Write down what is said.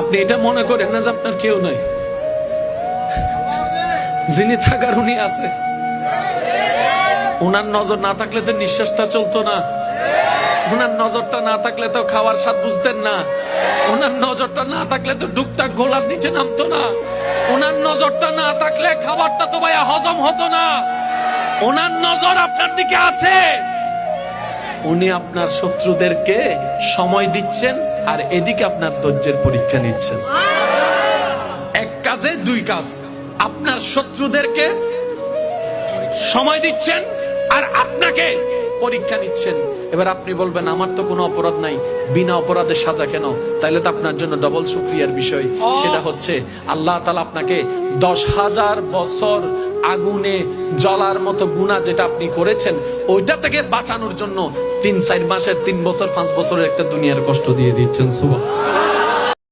আপনি এটা মনে করেন না যে আপনার কেউ নাই। যিনি থাকার উনি আছে। উনার নজর না থাকলে তো নিঃশ্বাসটা চলতো না। উনার নজরটা না থাকলে তো খাওয়ার স্বাদ বুঝতেন না। উনার নজরটা না থাকলে তো ডুকটাক গোলার নিচে নামতো না। উনার নজরটা না থাকলে খাবারটা তো ভাইয়া হজম হতো না। ওনার নজর আপনার দিকে আছে। উনি আপনার শত্রুদেরকে সময় দিচ্ছেন আর এদিকে আপনার ধৈর্যের পরীক্ষা নিচ্ছেন। এক কাজে দুই কাজ। আপনার শত্রুদেরকে সময় দিচ্ছেন আর আপনাকে পরীক্ষা নিচ্ছেন। এবার আপনি বলবেন, আমার তো কোনো অপরাধ নাই। বিনা অপরাধে সাজা কেন? তাইলে তো আপনার জন্য ডবল সুক্রিয়ার বিষয়। সেটা হচ্ছে, আল্লাহ তালা আপনাকে দশ হাজার বছর আগুনে জলার মতো গুণা যেটা আপনি করেছেন, ওইটা থেকে বাঁচানোর জন্য তিন চার মাসের, তিন বছর, পাঁচ বছরের একটা দুনিয়ার কষ্ট দিয়ে দিচ্ছেন সুবহান